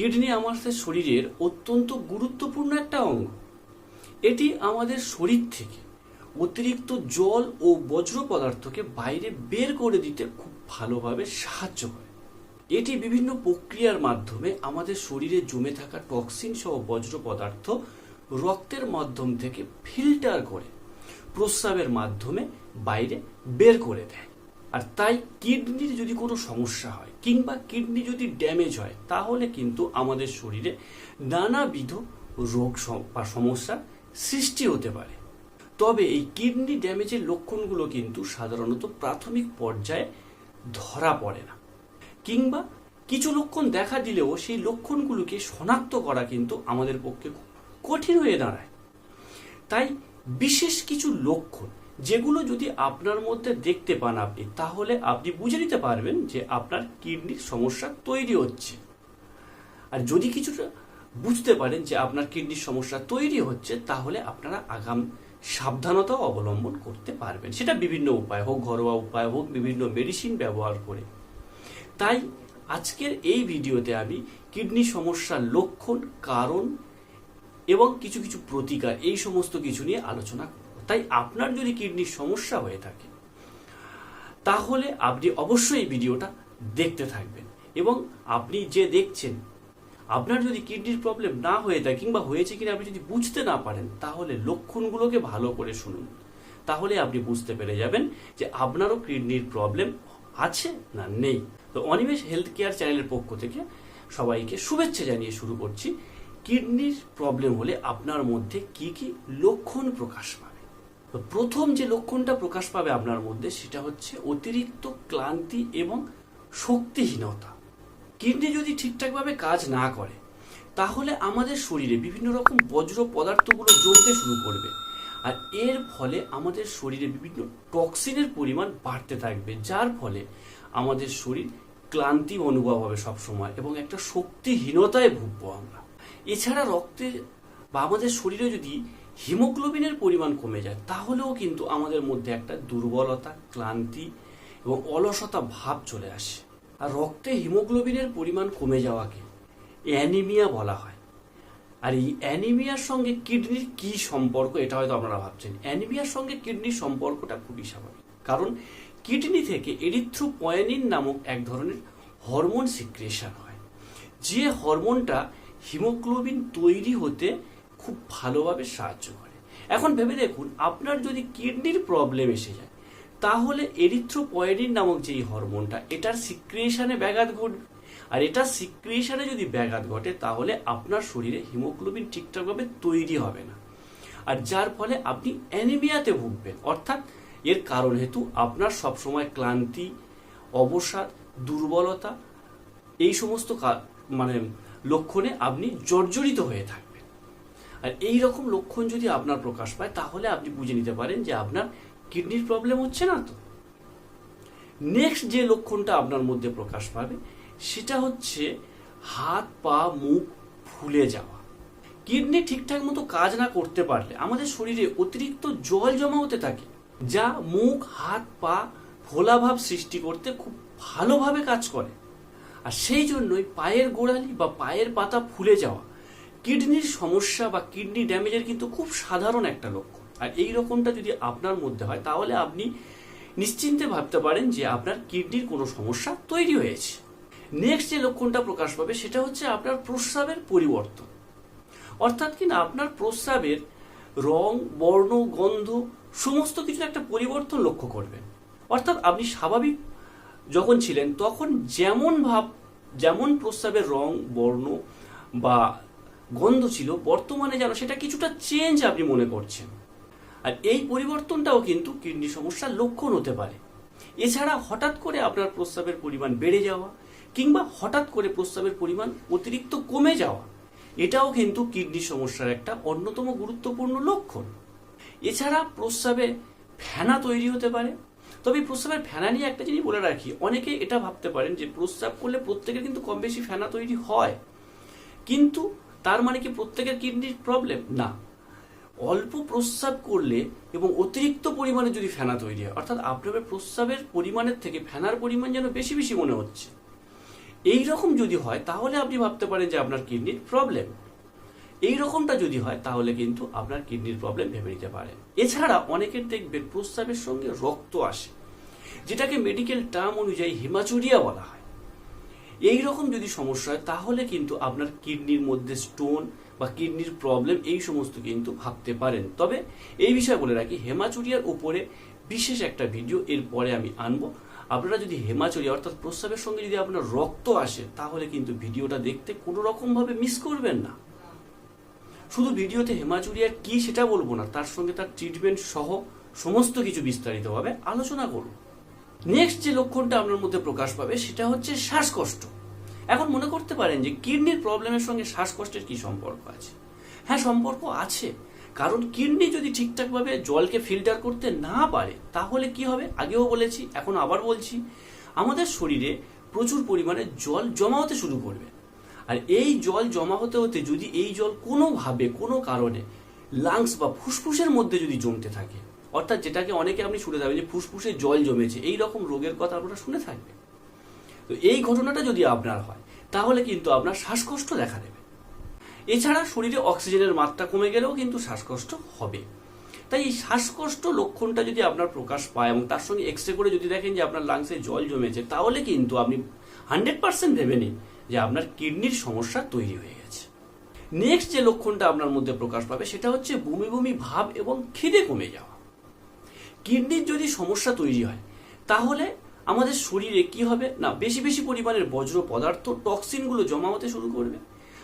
Kidney আমাদের শরীরের অত্যন্ত গুরুত্বপূর্ণ একটা অঙ্গ। এটি আমাদের শরীর থেকে অতিরিক্ত জল ও বজ্র পদার্থকে বাইরে বের করে দিতে খুব ভালোভাবে সাহায্য করে। এটি বিভিন্ন প্রক্রিয়ার মাধ্যমে আমাদের শরীরে জমে থাকা টক্সিন সহ বজ্র পদার্থ রক্তের মাধ্যম থেকে ফিল্টার করে, প্রস্রাবের মাধ্যমে বাইরে বের করে দেয়। আর তাই কিডনির যদি কোনো সমস্যা হয় কিংবা কিডনি যদি ড্যামেজ হয়, তাহলে কিন্তু আমাদের শরীরে নানাবিধ রোগ বা সমস্যার সৃষ্টি হতে পারে। তবে এই কিডনি ড্যামেজের লক্ষণগুলো কিন্তু সাধারণত প্রাথমিক পর্যায়ে ধরা পড়ে না। কিংবা কিছু লক্ষণ দেখা দিলেও সেই লক্ষণগুলোকে শনাক্ত করা কিন্তু আমাদের পক্ষে কঠিন হয়ে দাঁড়ায়। তাই বিশেষ কিছু লক্ষণ যেগুলো যদি আপনার মধ্যে দেখতে পান আপনি, তাহলে আপনি বুঝে নিতে পারবেন যে আপনার কিডনির সমস্যা তৈরি হচ্ছে। আর যদি কিছুটা বুঝতে পারেন যে আপনার কিডনির সমস্যা তৈরি হচ্ছে, তাহলে আপনারা আগাম সাবধানতাও অবলম্বন করতে পারবেন। সেটা বিভিন্ন উপায় হোক, ঘরোয়া উপায় হোক, বিভিন্ন মেডিসিন ব্যবহার করে। তাই আজকের এই ভিডিওতে আমি কিডনি সমস্যার লক্ষণ, কারণ এবং কিছু কিছু প্রতিকার, এই সমস্ত কিছু নিয়ে আলোচনা করব। তাই আপনার যদি কিডনির সমস্যা হয়ে থাকে, তাহলে আপনি অবশ্যই ভিডিওটা দেখতে থাকবেন। এবং আপনি যে দেখছেন, আপনার যদি কিডনির প্রবলেম না হয়ে থাকে কিংবা হয়েছে কিনা আপনি যদি বুঝতে না পারেন, তাহলে লক্ষণগুলোকে ভালো করে শুনুন। তাহলে আপনি বুঝতে পেরে যাবেন যে আপনারও কিডনির প্রবলেম আছে না নেই। তো অনিমেষ হেলথ কেয়ার চ্যানেলের পক্ষ থেকে সবাইকে শুভেচ্ছা জানিয়ে শুরু করছি, কিডনির প্রবলেম হলে আপনার মধ্যে কি কি লক্ষণ প্রকাশ পাবে প্রথম যে লক্ষণটা প্রকাশ পাবে আপনার মধ্যে সেটা হচ্ছে অতিরিক্ত ক্লান্তি এবং শক্তিহীনতা। কিডনি যদি ঠিকঠাকভাবে কাজ না করে, তাহলে আমাদের শরীরে বিভিন্ন রকম বজ্র পদার্থগুলো জমতে শুরু করবে। আর এর ফলে আমাদের শরীরে বিভিন্ন টক্সিনের পরিমাণ বাড়তে থাকবে, যার ফলে আমাদের শরীর ক্লান্তি অনুভব হবে সবসময় এবং একটা শক্তিহীনতায় ভুগবো আমরা। এছাড়া রক্তে বা আমাদের শরীরে যদি হিমোগ্লোবিনের পরিমাণ কমে যায়, তাহলেও কিন্তু আমাদের মধ্যে একটা দুর্বলতা, ক্লান্তি এবং অলসতা ভাব চলে আসে। আর রক্তে হিমোগ্লোবিনের পরিমাণ কমে যাওয়াকে অ্যানিমিয়া বলা হয়। আর এই অ্যানিমিয়ার সঙ্গে কিডনির কি সম্পর্ক, এটা হয়তো আপনারা ভাবছেন। অ্যানিমিয়ার সঙ্গে কিডনির সম্পর্কটা খুবই স্বাভাবিক। কারণ কিডনি থেকে এরিথ্রোপয়েনিন নামক এক ধরনের হরমোন সিক্রেশন হয়। যে হরমোনটা হিমোগ্লোবিন তৈরি হতে খুব ভালোভাবে সাহায্য করে। এখন ভেবে দেখুন, আপনার যদি কিডনির প্রবলেম এসে যায়, তাহলে এরিথ্রোপয়েডিন নামক যেই হরমোনটা, এটার সিক্রিয়েশনে ব্যাঘাত ঘটবে। আর এটা সিক্রিয়েশনে যদি ব্যাঘাত ঘটে, তাহলে আপনার শরীরে হিমোগ্লোবিন ঠিকঠাকভাবে তৈরি হবে না। আর যার ফলে আপনি অ্যানিমিয়াতে ভুগবেন। অর্থাৎ এর কারণ হেতু আপনার সবসময় ক্লান্তি, অবসাদ, দুর্বলতা, এই সমস্ত মানে লক্ষণে আপনি জর্জরিত হয়ে থাকবেন। আর এই রকম লক্ষণ যদি আপনার প্রকাশ পায়, তাহলে আপনি বুঝে নিতে পারেন যে আপনার কিডনির প্রবলেম হচ্ছে না তো। নেক্সট যে লক্ষণটা আপনার মধ্যে প্রকাশ পাবে, সেটা হচ্ছে হাত, পা, মুখ ফুলে যাওয়া। কিডনি ঠিকঠাক মতো কাজ না করতে পারলে, আমাদের শরীরে অতিরিক্ত জল জমা হতে থাকে, যা মুখ, হাত, পা ফোলাভাব সৃষ্টি করতে খুব ভালোভাবে কাজ করে। আর সেই জন্যই পায়ের গোড়ালি বা পায়ের পাতা ফুলে যাওয়া কিডনির সমস্যা বা কিডনি ড্যামেজের কিন্তু খুব সাধারণ একটা লক্ষণ। আর এই রকমটা যদি আপনার মধ্যে হয়, তাহলে আপনি নিশ্চিন্তে ভাবতে পারেন যে আপনার কিডনির কোনো সমস্যা তৈরি হয়েছে। নেক্সট যে লক্ষণটা প্রকাশ পাবে, সেটা হচ্ছে আপনার প্রস্রাবের পরিবর্তন। অর্থাৎ কিনা আপনার প্রস্রাবের রং, বর্ণ, গন্ধ, সমস্ত কিছু একটা পরিবর্তন লক্ষ্য করবেন। অর্থাৎ আপনি স্বাভাবিক যখন ছিলেন, তখন যেমন ভাব, যেমন প্রস্রাবের রং, বর্ণ বা গন্ধ ছিল, বর্তমানে যেন সেটা কিছুটা চেঞ্জ আপনি মনে করছেন। আর এই পরিবর্তনটাও কিন্তু কিডনি সমস্যার লক্ষণ হতে পারে। এছাড়া হঠাৎ করে আপনার প্রস্রাবের পরিমাণ বেড়ে যাওয়া কিংবা হঠাৎ করে প্রস্রাবের পরিমাণ অতিরিক্ত কমে যাওয়া, এটাও কিন্তু কিডনি সমস্যার একটা অন্যতম গুরুত্বপূর্ণ লক্ষণ। এছাড়া প্রস্রাবে ফেনা তৈরি হতে পারে। তবে প্রস্রাবের ফেনা নিয়ে একটা জিনিস বলে রাখি, অনেকে এটা ভাবতে পারেন যে প্রস্রাব করলে প্রত্যেকের কিন্তু কম বেশি ফেনা তৈরি হয়। কিন্তু তার মানে কি প্রত্যেকের কিডনির প্রবলেম না। অল্প প্রস্রাব করলে এবং অতিরিক্ত পরিমাণে যদি ফেনা তৈরি হয়, অর্থাৎ আপনার প্রস্রাবের পরিমাণের থেকে ফেনার পরিমাণ যেন বেশি বেশি মনে হচ্ছে। এই রকম যদি হয়, তাহলে আপনি ভাবতে পারেন যে আপনার কিডনির প্রবলেম এই রকমটা যদি হয়, তাহলে কিন্তু আপনার কিডনির প্রবলেম ভেবে নিতে পারেন। এছাড়া অনেকের দেখবেন প্রস্রাবের সঙ্গে রক্ত আসে, যেটাকে মেডিকেল টার্ম অনুযায়ী হিমাচুরিয়া বলা হয়। এই রকম যদি সমস্যা হয়, তাহলে কিন্তু আপনার কিডনির মধ্যে স্টোন বা কিডনির প্রবলেম এই সমস্ত কিন্তু ভাবতে পারেন। তবে এই বিষয়ে বলে রাখি, হেমাচুরিয়ার উপরে বিশেষ একটা ভিডিও এর পরে আমি আনব। আপনারা যদি হেমাচুরিয়া অর্থাৎ প্রস্রাবের সঙ্গে যদি আপনার রক্ত আসে, তাহলে কিন্তু ভিডিওটা দেখতে কোনো রকম ভাবে মিস করবেন না। শুধু ভিডিওতে হেমাচুরিয়ার কি সেটা বলব না, তার সঙ্গে তার ট্রিটমেন্ট সহ সমস্ত কিছু বিস্তারিতভাবে আলোচনা করব। নেক্সট যে লক্ষণটা আপনার মধ্যে প্রকাশ পাবে, সেটা হচ্ছে শ্বাসকষ্ট। এখন মনে করতে পারেন যে কিডনির প্রবলেমের সঙ্গে শ্বাসকষ্টের কি সম্পর্ক আছে? হ্যাঁ সম্পর্ক আছে। কারণ কিডনি যদি ঠিকঠাকভাবে জলকে ফিল্টার করতে না পারে, তাহলে কি হবে? আগেও বলেছি, এখন আবার বলছি। আমাদের শরীরে প্রচুর পরিমাণে জল জমা হতে শুরু করবে। আর এই জল জমা হতে হতে যদি এই জল কোনোভাবে, কোনো কারণে লাংস বা ফুসফুসের মধ্যে যদি জমতে থাকে অর্থাৎ যেটাকে অনেকে আপনি শুনে থাকবেন যে ফুসফুসে জল জমেছে এই রকম রোগের কথা আপনারা শুনে থাকবেন। তো এই ঘটনাটা যদি আপনার হয়, তাহলে কিন্তু আপনার শ্বাসকষ্ট দেখা দেবে। এছাড়া শরীরে অক্সিজেনের মাত্রা কমে গেলেও কিন্তু শ্বাসকষ্ট হবে। তাই এই শ্বাসকষ্ট লক্ষণটা যদি আপনার প্রকাশ পায় এবং তার সঙ্গে এক্স রে করে যদি দেখেন যে আপনার লাংসে জল জমেছে, তাহলে কিন্তু আপনি হান্ড্রেড পার্সেন্ট ভেবে নিন যে আপনার কিডনির সমস্যা তৈরি হয়ে গেছে। নেক্সট যে লক্ষণটা আপনার মধ্যে প্রকাশ পাবে, সেটা হচ্ছে বমি বমি ভাব এবং খিদে কমে যাওয়া। কিডনির যদি সমস্যা তৈরি হয়, তাহলে আমাদের শরীরে কি হবে? না, বেশি বেশি পরিমাণের বজ্র পদার্থ টক্সিনগুলো জমা হতে শুরু করবে।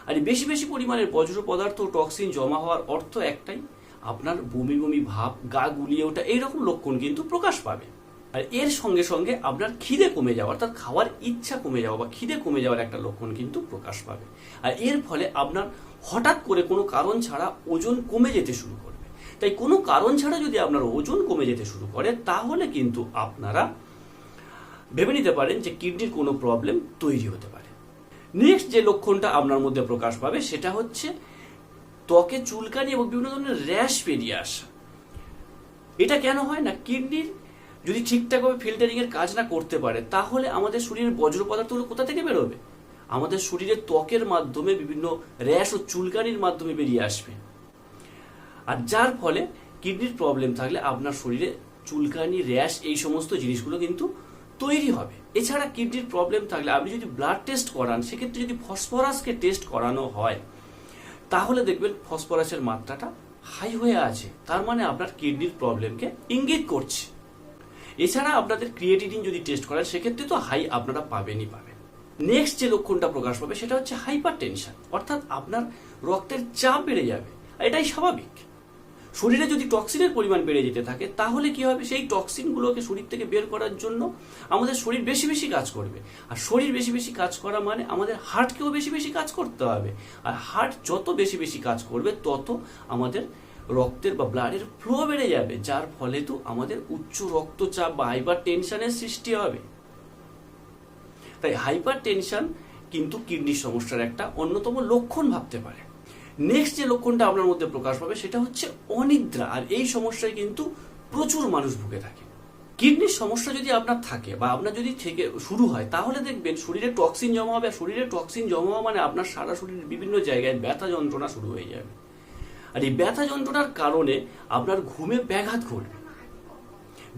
আর বেশি বেশি পরিমাণের বজ্র পদার্থ টক্সিন জমা হওয়ার অর্থ একটাই, আপনার বমি বমি ভাব, গা গুলিয়ে ওঠা, এইরকম লক্ষণ কিন্তু প্রকাশ পাবে। আর এর সঙ্গে সঙ্গে আপনার খিদে কমে যাওয়া, অর্থাৎ খাওয়ার ইচ্ছা কমে যাওয়া বা খিদে কমে যাওয়ার একটা লক্ষণ কিন্তু প্রকাশ পাবে। আর এর ফলে আপনার হঠাৎ করে কোনো কারণ ছাড়া ওজন কমে যেতে শুরু করবে তাই কোনো কারণ ছাড়া যদি আপনার ওজন কমে যেতে শুরু করে, তাহলে কিন্তু আপনারা ভেবে নিতে পারেন যে কিডনির কোনো প্রবলেম তৈরি হতে পারে। নেক্সট যে লক্ষণটা আপনার মধ্যে প্রকাশ পাবে, সেটা হচ্ছে ত্বকে চুলকানি এবং বিভিন্ন ধরনের র্যাশ বেরিয়ে আসা। এটা কেন হয় না? কিডনির যদি ঠিকঠাকভাবে ফিল্টারিং এর কাজ না করতে পারে, তাহলে আমাদের শরীরের বজ্র পদার্থগুলো কোথা থেকে বেরোবে? আমাদের শরীরের ত্বকের মাধ্যমে বিভিন্ন র্যাশ ও চুলকানির মাধ্যমে বেরিয়ে আসবে। আর যার ফলে কিডনির প্রবলেম থাকলে আপনার শরীরে চুলকানি র্যাশ এই সমস্ত জিনিসগুলো কিন্তু তৈরি হবে। এছাড়া কিডনির প্রবলেম থাকলে আপনি যদি ব্লাড টেস্ট করান, সেক্ষেত্রে যদি ফসফরাসকে টেস্ট করানো হয়, তাহলে দেখবেন ফসফরাসের মাত্রাটা হাই হয়ে আছে। তার মানে আপনার কিডনির প্রবলেমকে ইঙ্গিত করছে। এছাড়া আপনাদের ক্রিয়েটিনিন যদি টেস্ট করেন, সেক্ষেত্রে তো হাই আপনারা পাবেনই পাবেন। নেক্সট যে লক্ষণটা প্রকাশ পাবে, সেটা হচ্ছে হাইপার টেনশন অর্থাৎ আপনার রক্তের চাপ বেড়ে যাবে। এটাই স্বাভাবিক। শরীরে যদি টক্সিনের পরিমাণ বেড়ে যেতে থাকে, তাহলে কি হবে? সেই টক্সিনগুলোকে শরীর থেকে বের করার জন্য আমাদের শরীর বেশি বেশি কাজ করবে। আর শরীর বেশি বেশি কাজ করা মানে আমাদের হার্টকেও বেশি বেশি কাজ করতে হবে। আর হার্ট যত বেশি বেশি কাজ করবে, তত আমাদের রক্তের বা ব্লাডের ফ্লো বেড়ে যাবে, যার ফলে তো আমাদের উচ্চ রক্তচাপ বা হাইপার টেনশনের সৃষ্টি হবে। তাই হাইপার টেনশন কিন্তু কিডনির সমস্যার একটা অন্যতম লক্ষণ ভাবতে পারে। নেক্সট যে লক্ষণটা আপনার মধ্যে প্রকাশ পাবে সেটা হচ্ছে অনিদ্রা। আর এই সমস্যায় কিন্তু প্রচুর মানুষ ভুগে থাকে। কিডনির সমস্যা যদি আপনার থাকে বা আপনার যদি থেকে শুরু হয়, তাহলে দেখবেন শরীরে টক্সিন জমা হবে। শরীরে টক্সিন জমা হওয়া মানে আপনার সারা শরীরের বিভিন্ন জায়গায় ব্যথা যন্ত্রণা শুরু হয়ে যাবে। আর এই ব্যথা যন্ত্রণার কারণে আপনার ঘুমে ব্যাঘাত ঘটবে।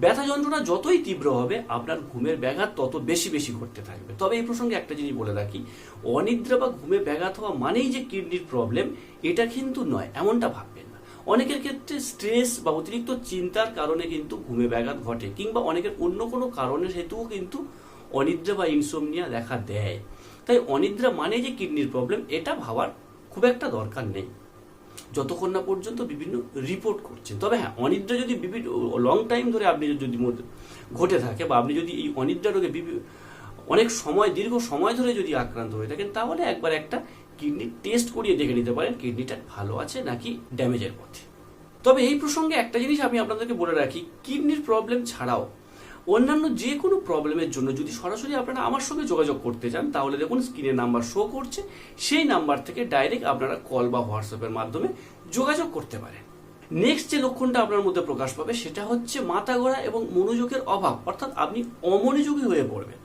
ব্যথা যন্ত্রণা যতই তীব্র হবে, আপনার ঘুমের ব্যাঘাত তত বেশি বেশি ঘটতে থাকবে। তবে এই প্রসঙ্গে একটা জিনিস বলে রাখি, অনিদ্রা বা ঘুমে ব্যাঘাত হওয়া মানেই যে কিডনির প্রবলেম এটা কিন্তু নয়, এমনটা ভাববেন না। অনেকের ক্ষেত্রে স্ট্রেস বা অতিরিক্ত চিন্তার কারণে কিন্তু ঘুমে ব্যাঘাত ঘটে, কিংবা অনেকের অন্য কোনো কারণের হেতুও কিন্তু অনিদ্রা বা ইনসোমনিয়া দেখা দেয়। তাই অনিদ্রা মানে যে কিডনির প্রবলেম এটা ভাবার খুব একটা দরকার নেই। যতক্ষণ না পর্যন্ত বিভিন্ন রিপোর্ট করছেন। তবে হ্যাঁ অনিদ্রা যদি বিভিন্ন লং টাইম ধরে আপনি যদি ঘটে থাকে বা আপনি যদি এই অনিদ্রা রোগে অনেক সময়, দীর্ঘ সময় ধরে যদি আক্রান্ত হয়ে থাকেন, তাহলে একবার একটা কিডনি টেস্ট করিয়ে দেখে নিতে পারেন কিডনিটা ভালো আছে নাকি ড্যামেজের পথে। তবে এই প্রসঙ্গে একটা জিনিস আমি আপনাদেরকে বলে রাখি কিডনির প্রবলেম ছাড়াও অন্যান্য যে কোনো প্রবলেমের জন্য যদি সরাসরি আপনারা আমার সঙ্গে যোগাযোগ করতে চান, তাহলে দেখুন স্ক্রিনে নাম্বার শো করছে। সেই নাম্বার থেকে ডাইরেক্ট আপনারা কল বা হোয়াটসঅ্যাপের মাধ্যমে যোগাযোগ করতে পারেন। নেক্সট যে লক্ষণটা আপনার মধ্যে প্রকাশ পাবে, সেটা হচ্ছে মাথা ঘোরা এবং মনোযোগের অভাব। অর্থাৎ আপনি অমনোযোগী হয়ে পড়বেন।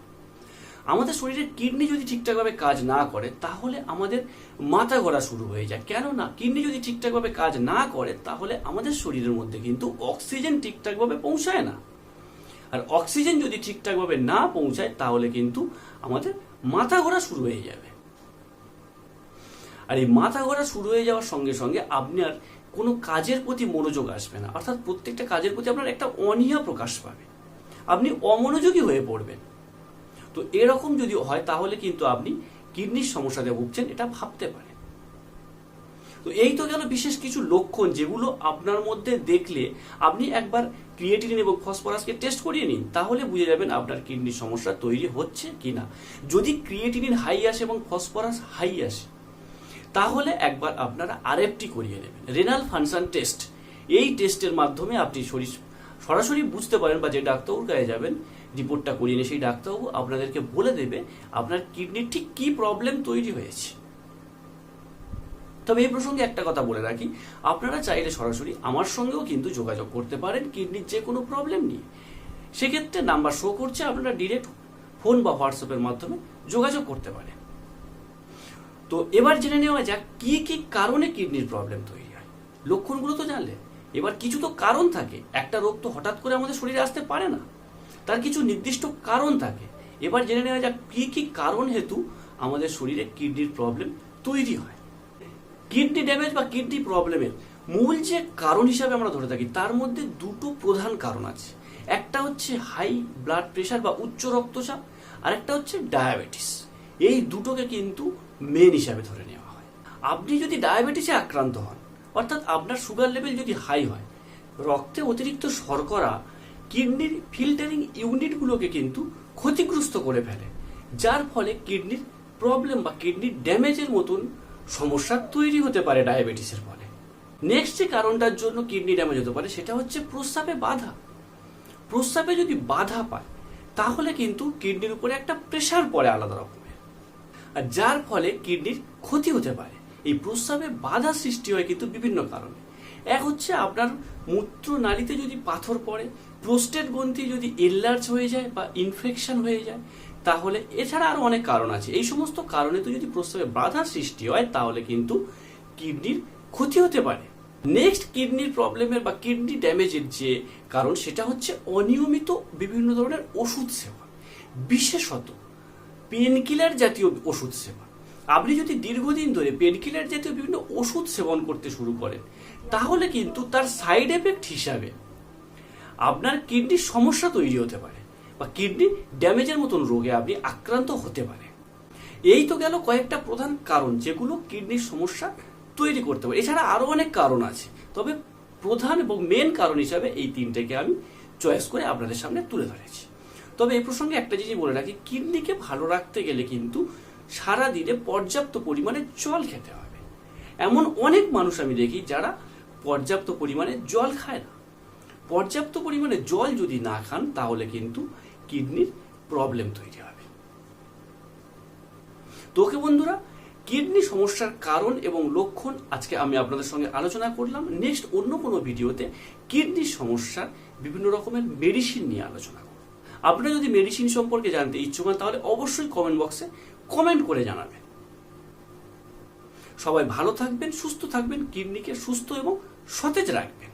আমাদের শরীরের কিডনি যদি ঠিকঠাকভাবে কাজ না করে, তাহলে আমাদের মাথা ঘোরা শুরু হয়ে যায়। কেননা কিডনি যদি ঠিকঠাকভাবে কাজ না করে, তাহলে আমাদের শরীরের মধ্যে কিন্তু অক্সিজেন ঠিকঠাকভাবে পৌঁছায় না। আর অক্সিজেন যদি ঠিকঠাকভাবে না পৌঁছায়, তাহলে কিন্তু আমাদের মাথা ঘোরা শুরু হয়ে যাবে। আর এই মাথা ঘোরা শুরু হয়ে যাওয়ার সঙ্গে সঙ্গে আপনার কোনো কাজের প্রতি মনোযোগ আসবে না। অর্থাৎ প্রত্যেকটা কাজের প্রতি আপনার একটা অনীহা প্রকাশ পাবে। আপনি অমনোযোগী হয়ে পড়বেন। তো এরকম যদি হয়, তাহলে কিন্তু আপনি কিডনির সমস্যাতে ভুগছেন, এটা ভাবতে পারেন। তো এই তো গেল বিশেষ কিছু লক্ষণ যেগুলো আপনার মধ্যে দেখলে আপনি একবার ক্রিয়েটিনিন এবং ফসফরাসকে টেস্ট করিয়ে নিন, তাহলে বুঝে যাবেন আপনার কিডনির সমস্যা তৈরি হচ্ছে কি না যদি ক্রিয়েটিনিন হাই আসে এবং ফসফরাস হাই আসে, তাহলে একবার আপনারা আরএফটি করিয়ে নেবেন রেনাল ফাংশন টেস্ট এই টেস্টের মাধ্যমে আপনি শরীর, সরাসরি বুঝতে পারেন বা যে ডাক্তারবাবুর কাছে যাবেন রিপোর্টটা করিয়ে নিয়ে সেই ডাক্তারবাবু আপনাদেরকে বলে দেবে আপনার কিডনির ঠিক কি প্রবলেম তৈরি হয়েছে। তবে এই প্রসঙ্গে একটা কথা বলে রাখি। আপনারা চাইলে সরাসরি আমার সঙ্গেও কিন্তু যোগাযোগ করতে পারেন, কিডনির যে কোনো প্রবলেম নিয়ে। সেক্ষেত্রে নাম্বার শো করছে, আপনারা ডিরেক্ট ফোন বা হোয়াটসঅ্যাপের মাধ্যমে যোগাযোগ করতে পারেন। তো এবার জেনে নেওয়া যাক, কি কি কারণে কিডনির প্রবলেম তৈরি হয়? লক্ষণগুলো তো জানলেন এবার কিছু তো কারণ থাকে। একটা রোগ তো হঠাৎ করে আমাদের শরীরে আসতে পারে না। তার কিছু নির্দিষ্ট কারণ থাকে। এবার জেনে নেওয়া যাক, কি কি কারণ হেতু আমাদের শরীরে কিডনির প্রবলেম তৈরি হয়। কিডনি ড্যামেজ বা কিডনি প্রবলেমের মূল যে কারণ হিসাবে আমরা ধরে থাকি, তার মধ্যে দুটো প্রধান কারণ আছে। একটা হচ্ছে হাই ব্লাড প্রেশার বা উচ্চ রক্তচাপ আর একটা হচ্ছে ডায়াবেটিস এই দুটোকে কিন্তু মেন হিসাবে ধরে নেওয়া হয়। আপনি যদি ডায়াবেটিসে আক্রান্ত হন, অর্থাৎ আপনার সুগার লেভেল যদি হাই হয়, রক্তে অতিরিক্ত শর্করা কিডনির ফিল্টারিং ইউনিটগুলোকে কিন্তু ক্ষতিগ্রস্ত করে ফেলে, যার ফলে কিডনির প্রবলেম বা কিডনির ড্যামেজের মতন সমস্যা তৈরি হতে পারে ডায়াবেটিসের ফলে। নেক্সট যে কারণটার জন্য কিডনি ড্যামেজ হতে পারে, সেটা হচ্ছে প্রস্রাবে বাধা। প্রস্রাবে যদি বাধা পায়, তাহলে কিন্তু কিডনির উপরে একটা প্রেশার পড়ে আলাদা রকমের। আর যার ফলে কিডনির ক্ষতি হতে পারে। এই প্রস্রাবে বাধা সৃষ্টি হয় কিন্তু বিভিন্ন কারণে। এক হচ্ছে আপনার মূত্র নালীতে যদি পাথর পড়ে প্রোস্টেট গ্রন্থি যদি এলার্জ হয়ে যায় বা ইনফেকশন হয়ে যায় তাহলে এছাড়া আরও অনেক কারণ আছে। এই সমস্ত কারণে তো যদি প্রস্রাবে বাধা সৃষ্টি হয়, তাহলে কিন্তু কিডনির ক্ষতি হতে পারে। নেক্সট কিডনির প্রবলেমের বা কিডনি ড্যামেজের যে কারণ, সেটা হচ্ছে অনিয়মিত বিভিন্ন ধরনের ওষুধ সেবন। বিশেষত পেনকিলার জাতীয় ওষুধ সেবন। আপনি যদি দীর্ঘদিন ধরে পেনকিলার জাতীয় বিভিন্ন ওষুধ সেবন করতে শুরু করেন, তাহলে কিন্তু তার সাইড এফেক্ট হিসাবে আপনার কিডনির সমস্যা তৈরি হতে পারে। বা কিডনি ড্যামেজের মতন রোগে আপনি আক্রান্ত হতে পারে এই তো গেল কয়েকটা প্রধান কারণ যেগুলো কিডনির সমস্যা তৈরি করতে পারে। এছাড়া আরও অনেক কারণ আছে। তবে প্রধান এবং মেন কারণ হিসাবে এই তিনটেকে আমি চয়েস করে আপনাদের সামনে তুলে ধরেছি। তবে এই প্রসঙ্গে একটা জিনিস বলে রাখি, কিডনিকে ভালো রাখতে গেলে কিন্তু সারা দিনে পর্যাপ্ত পরিমাণে জল খেতে হবে। এমন অনেক মানুষ আমি দেখি যারা পর্যাপ্ত পরিমাণে জল খায় না। পর্যাপ্ত পরিমাণে জল যদি না খান, তাহলে কিন্তু কিডনির প্রবলেম তৈরি হবে। তোকে বন্ধুরা, কিডনি সমস্যার কারণ এবং লক্ষণ আজকে আমি আপনাদের সঙ্গে আলোচনা করলাম। নেক্সট অন্য কোনো ভিডিওতে কিডনির সমস্যার বিভিন্ন রকমের মেডিসিন নিয়ে আলোচনা করব। আপনারা যদি মেডিসিন সম্পর্কে জানতে ইচ্ছুক হন, তাহলে অবশ্যই কমেন্ট বক্সে কমেন্ট করে জানাবেন। সবাই ভালো থাকবেন, সুস্থ থাকবেন, কিডনিকে সুস্থ এবং সতেজ রাখবেন।